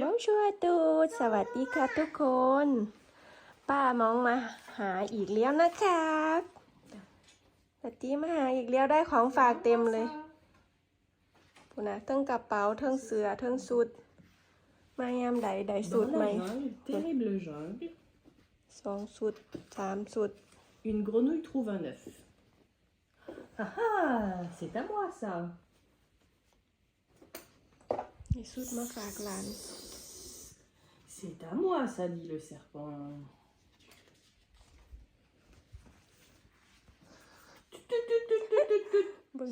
น้องชัวตูดสวัสดีค่ะทุกคน ป้ามองมา หาอีกแล้วนะครับสวัสดีมาหาอีกแล้วได้ของฝากเต็มเลยพูนะทั้งกระเป๋าทั้งเสือทั้งสุดมายามใดใดสุดไหมสองสุดสามสุด Une grenouille trouve un œuf. Ah ah, c'est à moi ça. C'est à moi, ça dit le serpent.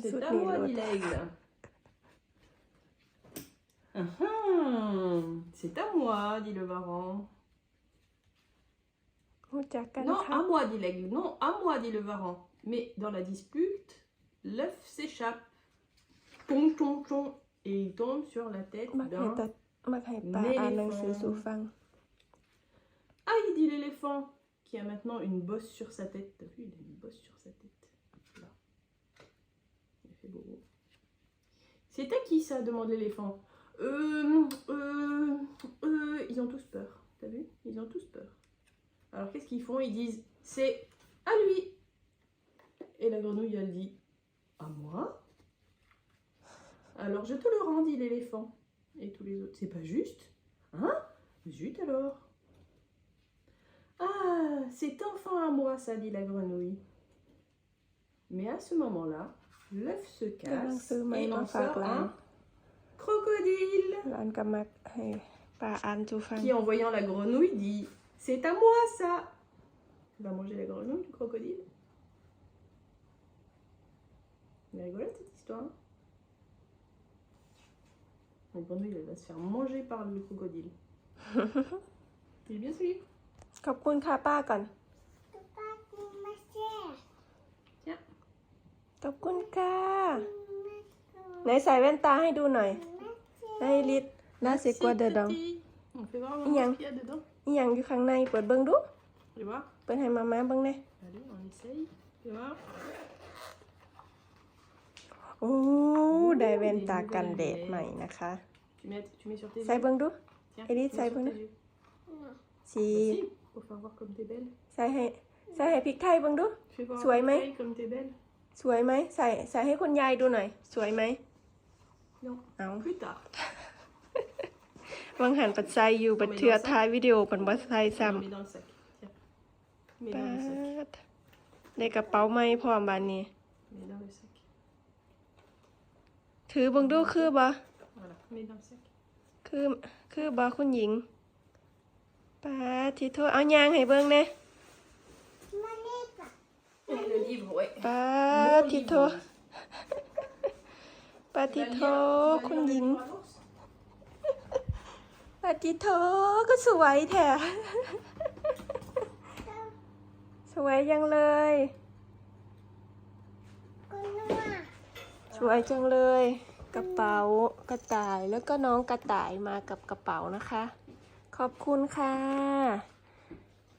C'est à moi, dit l'aigle. Uh-huh. C'est à moi, dit le varan. Oh, non, à moi, dit l'aigle. Non, à moi, dit le varan. Mais dans la dispute, l'œuf s'échappe. Ton, ton, ton et il tombe sur la tête d'un Ah, il dit l'éléphant qui a maintenant une bosse sur sa tête. T'as vu, il a une bosse sur sa tête. Là. Il fait beau. à qui ça demande l'éléphant. Euh, euh, euh, ils ont tous peur. T'as vu Ils ont tous peur. Alors qu'est-ce qu'ils font Ils disent c'est à lui. Et la grenouille, elle dit à moi alors je te le rends, dit l'éléphant. Et tous les autres, c'est pas juste Hein Juste alors Ah, c'est enfin à moi, ça, dit la grenouille. Mais à ce moment-là, l'œuf se casse et on sort un hein crocodile euh, qui, en voyant la grenouille, dit « C'est à moi, ça !» Tu vas manger la grenouille, du crocodile C'est rigolo cette histoire. Entendez, elle va se faire manger par le crocodile. C'est bien celui ขอบคุณค่ะป้าก่อน Papa, tu m'as cher. Tiens, ขอบคุณค่ะไหนใส่แว่นตาให้ดูหน่อยให้ลิศน่าเสียกว่า c'est เดอดอง petit. On fait voir maman, Miam. ce qu'il y a dedans. อีหยังอยู่ข้างในเปิดเบิ้งดู Tu vois เปิดให้มาม่าเบิ้งแหน่ Allez, on essaye. Tu vois โอ้ได้แว่นตากันแดดใหม่นะคะ Tu mets, tu mets sur tes yeux. Ça y bang Tiens, Elite, ça y bang Si. Possible, pour faire voir comme t'es belle. ใส่ให้ใส่ให้พริกไทยเบ้างดู Fais voir Ouais, mais- taille comme t'es belle. สวยไหม ใส่ใส่ให้คุณยายดูหน่อย สวยไหม Non, เอา plus tard. วังหันปัดใส่อยู่บัดเทือท้ายวิดีโอปันบัดใส่ On ซ้ำ met dans le sac. Tiens. Mets ปา dans le sac. ดได้กระเป๋าไหมพร้อมบานนี้ Mets dans le sac. ถือเบังดูคือบ่คือคือบอคุณหญิงปาทิโทษเอายางให้เบิ้งแน่ปาทิโทษปาทิโทคุณหญิงปาทิโทก็สวยแท้สวยยังเลย สวยจังเลยกระเป๋า กระต่ายแล้วก็น้องกระต่ายมากับกระเป๋านะคะ ขอบคุณค่ะ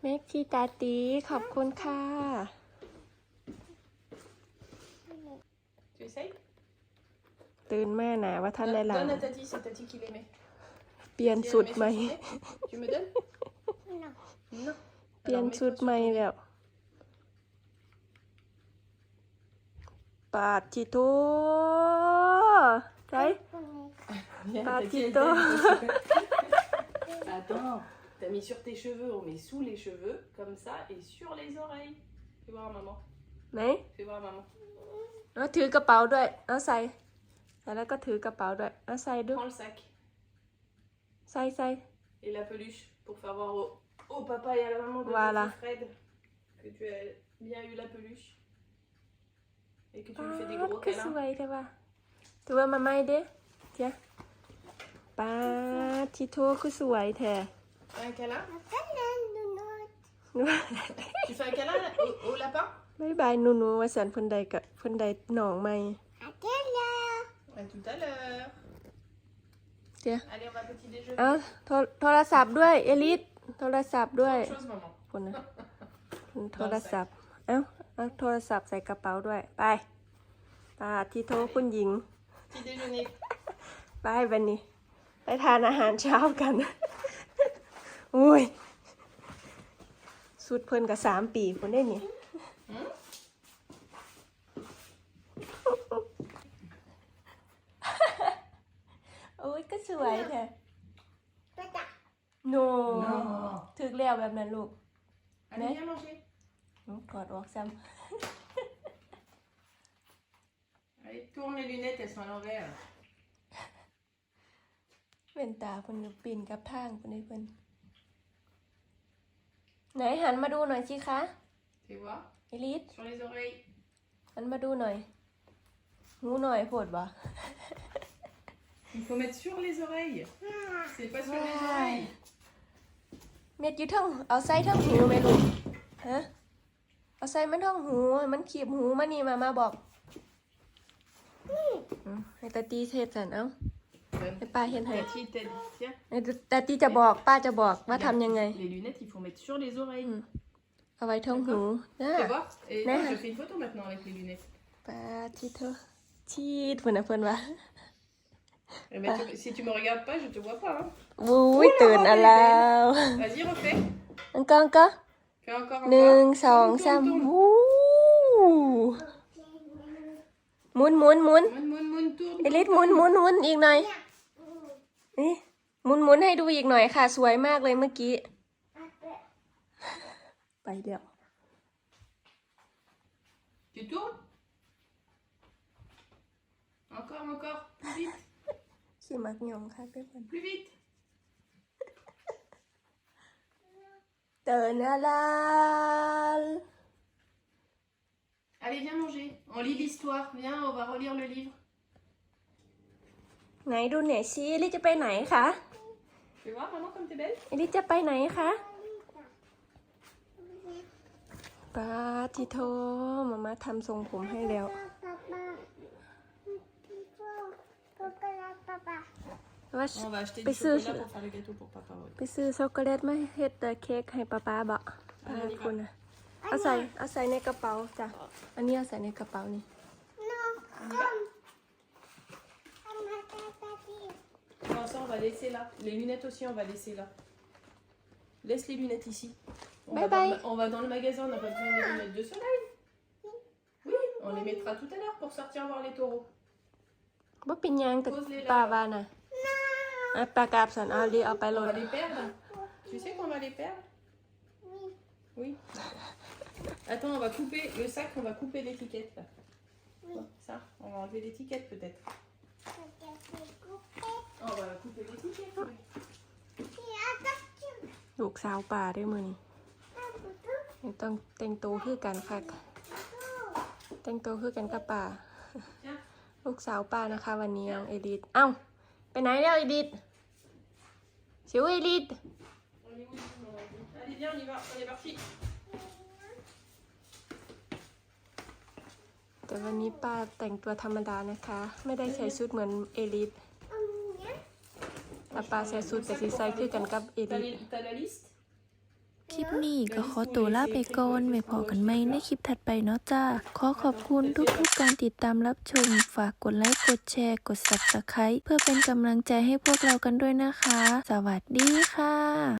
เมกทีตาตีขอบคุณค่ะ ตื่นแม่หนาว่าท่านได้หลังเปลี่ยนสุดไใหม่เปลี่ยนสุดไใหม่แล้วปาจิโตใช่ Patito. Attends, t'as mis sur tes cheveux, on met sous les cheveux, comme ça, et sur les oreilles. Fais voir maman. Mais Fais voir maman. à maman. un sac. Prends le sac sai. et la peluche pour faire voir au, papa et à la maman de Fred que tu as bien eu la peluche. Et que tu a e สวยตวตัวมาไม่เด้เจ้าป้าทิโทคือสวยแท้ Un câlin Tu fais un câlin อ u au lapin บายบายนูนูว่าสันเพิ่นใดกับคพนใดหนองไม่ À t o u เ้าไ l l e z on va p e t เอาโทรโทรศัพท์ด้วยเอลิสโทรศัพท์ด้วยคนนะโทรศัพท์เอ้าเอาโทรศัพท์ใส่กระเป๋าด้วยไปตาที่โทรคุณหญิงไปวันนี้ไปทานอาหารเช้ากันอุ้ยสุดเพิ่นกับสามปีคนได้เนี่ยโอ้ยก็สวยแท้โนถึกแล้วแบบนั้นลูก อันนี้ยังลองชิ t o ดออกซ e s ไ u n e t t e น elles sont à l เอ v e r s เป็นตาเพิ่นปีนกับทางเพินเพิ่นไหนหันมาดูหน่อยสิคะเอวะาอิลิสหันมาดูหน่อยหูหน่อยปวดบ่ Il faut mettre sur les oreilles. C'est pas sur les oreilles. เอาใส่มันท้องหู มันขีบหูมันนี่มามาบอกไอตาตีเทสันเอาาไอป้าเห็นไหมไอตาตีจะบอกป้าจะบอกว่าทำยังไงเอาไว้ท้องหูนะนะป้าทีเธอทีดเหมือนเพื่อนวะ Mais tu, si tu me regardes pas, je te vois pas. Hein. Oui, oui, t'es un alarme. v a s ก refais. e หนึ่งสองสามวู้หมุนหมุนหมุนเอลิสหมุนหมุนหมุนอีกหน่อยนี่หมุนหมุนให้ดูอีกหน่อยค่ะสวยมากเลยเมื่อกี้ไปเดี๋ยวจุดขี่มักยองค่ะเพื่อน Allez, viens manger. On lit l'histoire. Viens, on va relire le livre. ไหนดูหน่อยสิเอลิจะไปไหนคะ Tu vois, maman, comme t'es belle เอลิจะไปไหนคะปาทิโทมามาทำทรงผมให้แล้ว Papa, ว่าอ๋อว่าไปซื้อ pour faire le gâteau pour papa, ouais. ไปซื้อช็อกโกแลตมาเฮ็ดแต่เค้กให้ป้าป้าบ่ป้าคุณนะเอาใส่เอาใส่ในกระเป๋าจ้ะ อันนี้เอาใส่ในกระเป๋านี่ Non, ça, on va laisser là. Les lunettes aussi, on va laisser là. Laisse les lunettes ici. On, Bye va, bye. Dans, le ma- on va dans le magasin, on n'a pas besoin de lunettes de soleil. Oui, on les mettra tout à l'heure pour sortir voir les taureaux. บ่เป็นหยังแต่ป้าว่าน่ะอาปากราบสันเอาดีเอาไปโหลดลูกสาวป่าด้วยมือนี่ยังต้องแต่งตัวคือกันค่ะแต่งตัวคือกันกับป่า ลูกสาวป่านะคะวันนี้เอลิดเอ้าไปไหนแล้วอีดิดชิวอีดิดแต่วันนี้ป้าแต่งตัวธรรมดานะคะ ไม่ได้ใส่ชุดเหมือนเอลิทแต่ป้าใส่ชุดแต่สีใส่คือกันกับเอลิทคลิปนี้ก็ขอตัวลาไปก่อนไว้พอกันไหมในคลิปถัดไปเนาะจ้าขอขอบคุณทุกๆกการติดตามรับชมฝากกดไลค์ กดแชร์ กด subscribe เพื่อเป็นกำลังใจให้พวกเรากันด้วยนะคะ สวัสดีค่ะ